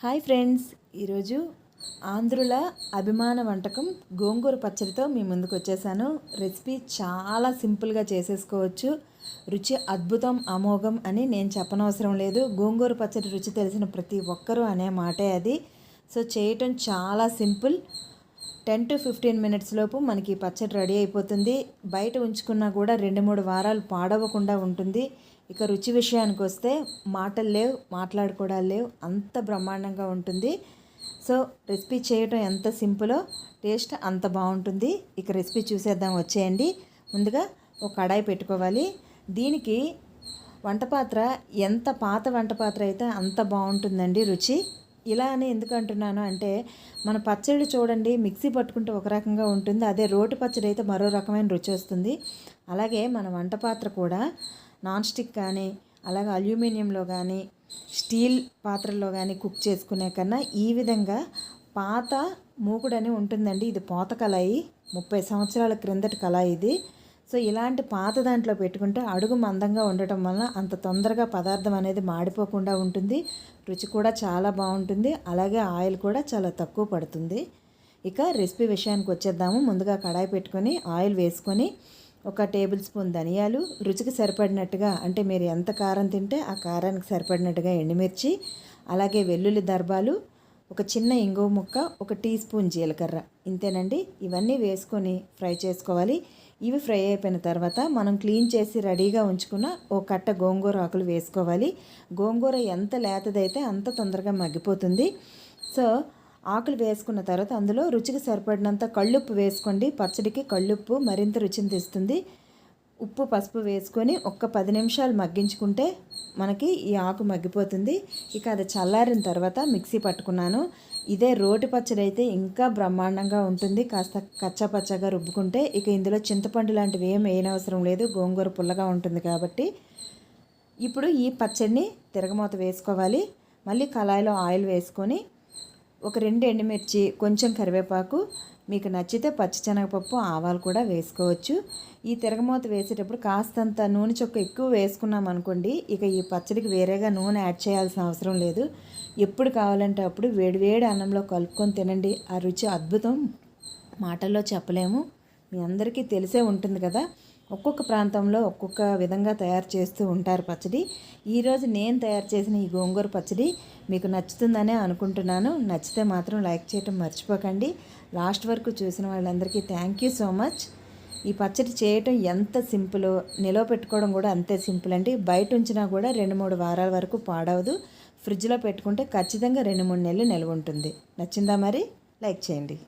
Hi friends ఈరోజు ఆంధ్రుల అభిమాన వంటకం గోంగూర పచ్చడితో మీ ముందుకు వచ్చేసాను. రెసిపీ చాలా సింపుల్గా చేసేసుకోవచ్చు. రుచి అద్భుతం అమోఘం అని నేను చెప్పనవసరం లేదు. గోంగూర పచ్చడి రుచి తెలిసిన ప్రతి ఒక్కరూ అనే మాటే అది. సో చేయటం చాలా simple. Ten to fifteen minutes లోపు మనకి పచ్చడి రెడీ అయిపోతుంది. బయట ఉంచుకున్నా కూడా రెండు మూడు వారాలు పాడవకుండా ఉంటుంది. ఇక రుచి విషయానికి వస్తే మాటలు లేవు మాట్లాడుకోవడాలు లేవు అంత బ్రహ్మాండంగా ఉంటుంది. సో రెసిపీ చేయటం ఎంత సింపులో టేస్ట్ అంత బాగుంటుంది. ఇక రెసిపీ చూసేద్దాం వచ్చేయండి. ముందుగా ఒక కడాయి పెట్టుకోవాలి. దీనికి వంట పాత్ర ఎంత పాత వంట పాత్ర అయితే అంత బాగుంటుందండి రుచి. ఇలా అని ఎందుకు అంటున్నాను అంటే మన పచ్చడి చూడండి మిక్సీ పట్టుకుంటే ఒక రకంగా ఉంటుంది. అదే రోటి పచ్చడి అయితే మరో రకమైన రుచి వస్తుంది. అలాగే మన వంట పాత్ర కూడా నాన్ స్టిక్ కానీ అలాగే అల్యూమినియంలో కానీ స్టీల్ పాత్రల్లో కానీ కుక్ చేసుకునే కన్నా ఈ విధంగా పాత మూకుడని ఉంటుందండి. ఇది పోత కళాయి ముప్పై సంవత్సరాల క్రిందటి కళాయి ఇది. సో ఇలాంటి పాత దాంట్లో పెట్టుకుంటే అడుగు మందంగా ఉండటం వల్ల అంత తొందరగా పదార్థం అనేది మాడిపోకుండా ఉంటుంది. రుచి కూడా చాలా బాగుంటుంది. అలాగే ఆయిల్ కూడా చాలా తక్కువ పడుతుంది. ఇక రెసిపీ విషయానికి వచ్చేద్దాము. ముందుగా కడాయి పెట్టుకొని ఆయిల్ వేసుకొని ఒక టేబుల్ స్పూన్ ధనియాలు రుచికి సరిపడినట్టుగా అంటే మీరు ఎంత కారం తింటే ఆ కారానికి సరిపడినట్టుగా ఎండుమిర్చి అలాగే వెల్లుల్లి దర్బాలు ఒక చిన్న ఇంగువ ముక్క ఒక టీ స్పూన్ జీలకర్ర. ఇంతేనండి. ఇవన్నీ వేసుకొని ఫ్రై చేసుకోవాలి. ఇవి ఫ్రై అయిపోయిన తర్వాత మనం క్లీన్ చేసి రెడీగా ఉంచుకున్న ఓ కట్ట గోంగూర ఆకులు వేసుకోవాలి. గోంగూర ఎంత లేతదైతే అంత తొందరగా మగ్గిపోతుంది. సో ఆకులు వేసుకున్న తర్వాత అందులో రుచికి సరిపడినంత కళ్ళుప్పు వేసుకోండి. పచ్చడికి కళ్ళుప్పు మరింత రుచిని తెస్తుంది. ఉప్పు పసుపు వేసుకొని ఒక్క పది నిమిషాలు మగ్గించుకుంటే మనకి ఈ ఆకు మగ్గిపోతుంది. ఇక అది చల్లారిన తర్వాత మిక్సీ పట్టుకున్నాను. ఇదే రోటి పచ్చడి అయితే ఇంకా బ్రహ్మాండంగా ఉంటుంది. కాస్త కచ్చా పచ్చగా రుబ్బుకుంటే ఇక ఇందులో చింతపండు లాంటివి ఏం వేయనవసరం లేదు. గోంగూర పుల్లగా ఉంటుంది కాబట్టి ఇప్పుడు ఈ పచ్చడిని తిరగమూత వేసుకోవాలి. మళ్ళీ కళాయిలో ఆయిల్ వేసుకొని ఒక రెండు ఎండుమిర్చి కొంచెం కరివేపాకు మీకు నచ్చితే పచ్చిశనగపప్పు ఆవాలు కూడా వేసుకోవచ్చు. ఈ తిరగమూత వేసేటప్పుడు కాస్తంత నూనె చొక్క ఎక్కువ వేసుకున్నాం అనుకోండి ఇక ఈ పచ్చడికి వేరేగా నూనె యాడ్ చేయాల్సిన అవసరం లేదు. ఎప్పుడు కావాలంటే అప్పుడు వేడివేడి అన్నంలో కలుపుకొని తినండి. ఆ రుచి అద్భుతం. మాటల్లో చెప్పలేము. మీ అందరికీ తెలిసే ఉంటుంది కదా. ఒక్కొక్క ప్రాంతంలో ఒక్కొక్క విధంగా తయారు చేస్తూ ఉంటారు పచ్చడి. ఈరోజు నేను తయారు చేసిన ఈ గోంగూర పచ్చడి మీకు నచ్చుతుందనే అనుకుంటున్నాను. నచ్చితే మాత్రం లైక్ చేయటం మర్చిపోకండి. లాస్ట్ వరకు చూసిన వాళ్ళందరికీ థ్యాంక్ యూ సో మచ్. ఈ పచ్చడి చేయటం ఎంత సింపుల్ నిలవ పెట్టుకోవడం కూడా అంతే సింపుల్ అండి. బయట ఉంచినా కూడా రెండు మూడు వారాల వరకు పాడవదు. ఫ్రిడ్జ్లో పెట్టుకుంటే ఖచ్చితంగా రెండు మూడు నెలలు నిల్వ ఉంటుంది. నచ్చిందా మరి? లైక్ చేయండి.